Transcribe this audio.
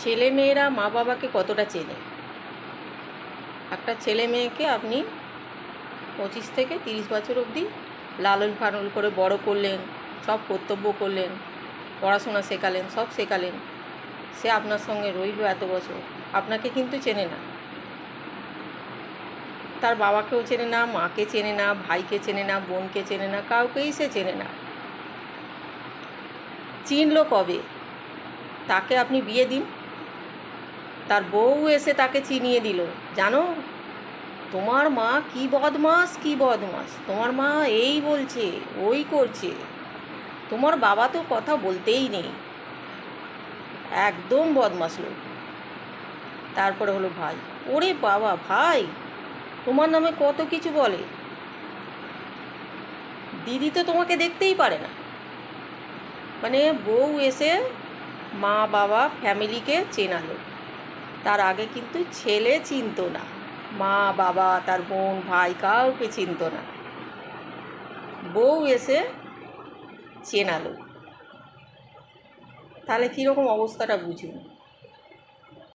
ছেলে মেয়েরা মা বাবাকে কতটা চেনে? একটা ছেলে মেয়েকে আপনি পঁচিশ থেকে তিরিশ বছর অবধি লালন পালন করে বড় করলেন, সব কর্তব্য করলেন, পড়াশোনা শেখালেন, সব শেখালেন, সে আপনার সঙ্গে রইল এত বছর, আপনাকে কিন্তু চেনে না। তার বাবাকেও চেনে না, মাকে চেনে না, ভাইকে চেনে না, বোনকে চেনে না, কাউকেই সে চেনে না। চিনল কবে? তাকে আপনি বিয়ে দিন। তার বউ এসে তাকে চিনিয়ে দিল। জানো? তোমার মা কি বদমাস কি বদমাস? তোমার মা এই বলছে, ওই করছে। তোমার বাবা তো কথা বলতেই নেই। একদম বদমাস লোক। তারপরে হলো ভাই। ওরে বাবা, ভাই! তোমার নামে কত কিছু বলে। দিদি তো তোমাকে দেখতেই পারে না। মানে বউ এসে মা বাবা ফ্যামিলিকে চেনালো। তার আগে কিন্তু ছেলে চিনত না। মা, বাবা, তার বোন, ভাই কাউকে চিনত না। বউ এসে চেনালো। তাহলে কীরকম অবস্থাটা বুঝুন?